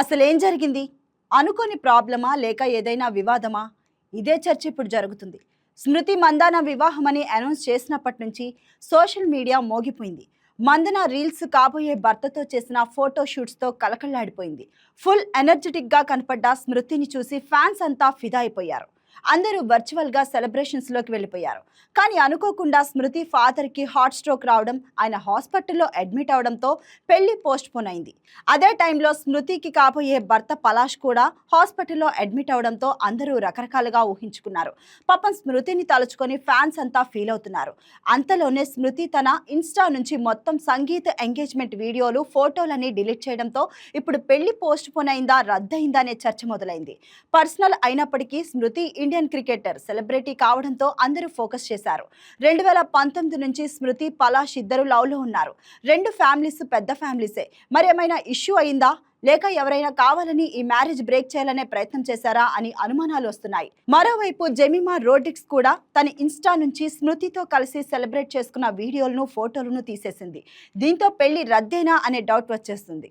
అసలేం జరిగింది? అనుకోని ప్రాబ్లమా? లేక ఏదైనా వివాదమా? ఇదే చర్చ ఇప్పుడు జరుగుతుంది. స్మృతి మందాన వివాహమని అనౌన్స్ చేసినప్పటి నుంచి సోషల్ మీడియా మోగిపోయింది. మందన రీల్స్ కాబోయే భర్తతో చేసిన ఫోటో షూట్స్తో కలకల్లాడిపోయింది ఫుల్ ఎనర్జెటిక్గా కనపడ్డ స్మృతిని చూసి ఫ్యాన్స్ అంతా ఫిదా అయిపోయారు. అందరూ వర్చువల్గా సెలబ్రేషన్స్లోకి వెళ్ళిపోయారు. కానీ అనుకోకుండా స్మృతి ఫాదర్కి హార్ట్ స్ట్రోక్ రావడం ఆయన హాస్పిటల్లో అడ్మిట్ అవడంతో పెళ్ళి పోస్ట్ పోన్ అయింది. అదే టైంలో స్మృతికి కాబోయే భర్త పలాష్ కూడా హాస్పిటల్లో అడ్మిట్ అవడంతో అందరూ రకరకాలుగా ఊహించుకున్నారు. పాపం స్మృతిని తలుచుకొని ఫ్యాన్స్ అంతా ఫీల్ అవుతున్నారు. అంతలోనే స్మృతి తన ఇన్స్టా నుంచి మొత్తం సంగీత ఎంగేజ్మెంట్ వీడియోలు ఫోటోలని డిలీట్ చేయడంతో ఇప్పుడు పెళ్ళి పోస్ట్ పోన్ అయిందా రద్దయిందా అనే చర్చ మొదలైంది. పర్సనల్ అయినప్పటికీ స్మృతి ఇండియన్ క్రికెటర్ సెలబ్రిటీ కావడంతో అందరూ ఫోకస్ చేశారు. రెండు వేల పంతొమ్మిది నుంచి స్మృతి పలాష్ ఇద్దరు లవ్లో ఉన్నారు. రెండు ఫ్యామిలీస్ పెద్ద ఫ్యామిలీసే. మరి ఏమైనా ఇష్యూ అయిందా? లేక ఎవరైనా కావాలని ఈ మ్యారేజ్ బ్రేక్ చేయాలనే ప్రయత్నం చేశారా అని అనుమానాలు వస్తున్నాయి. మరోవైపు జెమిమా రోడిక్స్ కూడా తన ఇన్స్టా నుంచి స్మృతితో కలిసి సెలబ్రేట్ చేసుకున్న వీడియోలను ఫోటోలను తీసేసింది. దీంతో పెళ్ళి రద్దేనా అనే డౌట్ వచ్చేస్తుంది.